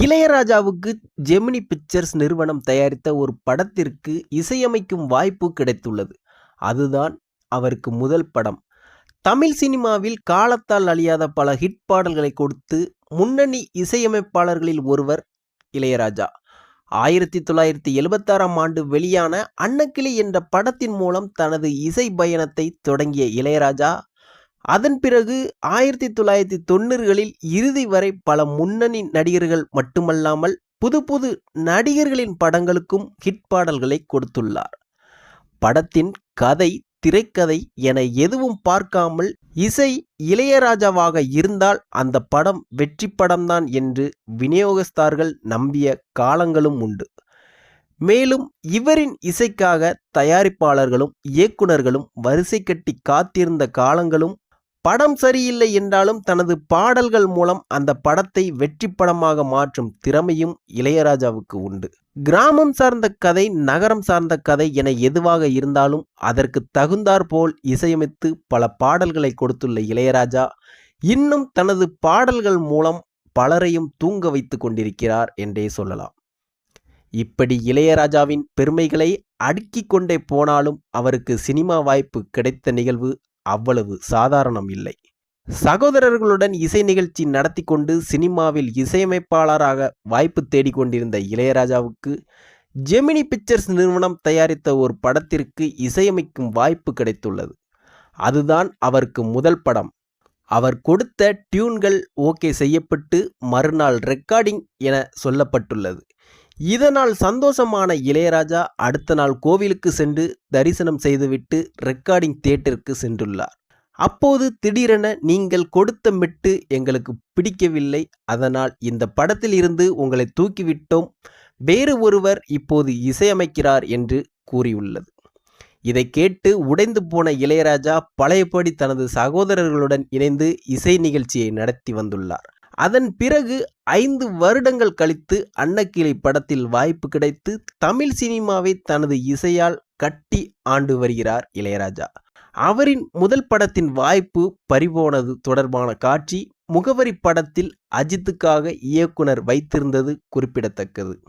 இளையராஜாவுக்கு Gemini pictures நிறுவனம் தயாரித்த ஒரு படத்திற்கு இசையமைக்கும் வாய்ப்பு கிடைத்துள்ளது. அதுதான் அவருக்கு முதல் படம். தமிழ் சினிமாவில் காலத்தால் அழியாத பல ஹிட் பாடல்களை கொடுத்து முன்னணி இசையமைப்பாளர்களில் ஒருவர் இளையராஜா. ஆயிரத்தி தொள்ளாயிரத்தி எழுபத்தாறாம் ஆண்டு வெளியான அன்னக்கிளி என்ற படத்தின் மூலம் தனது இசை பயணத்தை தொடங்கிய இளையராஜா அதன் பிறகு ஆயிரத்தி தொள்ளாயிரத்தி தொண்ணூறுகளில் இறுதி வரை பல முன்னணி நடிகர்கள் மட்டுமல்லாமல் புது புது நடிகர்களின் படங்களுக்கும் ஹிட் பாடல்களை கொடுத்துள்ளார். படத்தின் கதை திரைக்கதை என எதுவும் பார்க்காமல் இசை இளையராஜாவாக இருந்தால் அந்த படம் வெற்றி படம்தான் என்று விநியோகஸ்தார்கள் நம்பிய காலங்களும் உண்டு. மேலும் இவரின் இசைக்காக தயாரிப்பாளர்களும் இயக்குனர்களும் வரிசை கட்டி காத்திருந்த காலங்களும் படம் சரியில்லை என்றாலும் தனது பாடல்கள் மூலம் அந்த படத்தை வெற்றி படமாக மாற்றும் திறமையும் இளையராஜாவுக்கு உண்டு. கிராமம் சார்ந்த கதை நகரம் சார்ந்த கதை என எதுவாக இருந்தாலும் அதற்கு தகுந்தாற் போல் இசையமைத்து பல பாடல்களை கொடுத்துள்ள இளையராஜா இன்னும் தனது பாடல்கள் மூலம் பலரையும் தூங்க வைத்து கொண்டிருக்கிறார் என்றே சொல்லலாம். இப்படி இளையராஜாவின் பெருமைகளை அடுக்கிக் கொண்டே போனாலும் அவருக்கு சினிமா வாய்ப்பு கிடைத்த நிகழ்வு அவ்வளவு சாதாரணம் இல்லை. சகோதரர்களுடன் இசை நிகழ்ச்சி நடத்தி கொண்டு சினிமாவில் இசையமைப்பாளராக வாய்ப்பு தேடிக்கொண்டிருந்த இளையராஜாவுக்கு ஜெமினி பிக்சர்ஸ் நிறுவனம் தயாரித்த ஒரு படத்திற்கு இசையமைக்கும் வாய்ப்பு கிடைத்துள்ளது. அதுதான் அவருக்கு முதல் படம். அவர் கொடுத்த டியூன்கள் ஓகே செய்யப்பட்டு மறுநாள் ரெக்கார்டிங் என சொல்லப்பட்டுள்ளது. இதனால் சந்தோஷமான இளையராஜா அடுத்த நாள் கோவிலுக்கு சென்று தரிசனம் செய்துவிட்டு ரெக்கார்டிங் தியேட்டருக்கு சென்றுள்ளார். அப்போது திடீரென நீங்கள் கொடுத்த மெட்டு எங்களுக்கு பிடிக்கவில்லை. அதனால் இந்த படத்தில் இருந்து உங்களை தூக்கிவிட்டோம். வேறு ஒருவர் இப்போது இசையமைக்கிறார் என்று கூறியுள்ளது. இதை கேட்டு உடைந்து போன இளையராஜா பழையபடி தனது சகோதரர்களுடன் இணைந்து இசை நிகழ்ச்சியை நடத்தி வந்துள்ளார். அதன் பிறகு ஐந்து வருடங்கள் கழித்து அன்னக்கிளி படத்தில் வாய்ப்பு கிடைத்து தமிழ் சினிமாவை தனது இசையால் கட்டி ஆண்டு வருகிறார் இளையராஜா. அவரின் முதல் படத்தின் வாய்ப்பு பறிபோனது தொடர்பான காட்சி முகவரி படத்தில் அஜித்துக்காக இயக்குனர் வைத்திருந்தது குறிப்பிடத்தக்கது.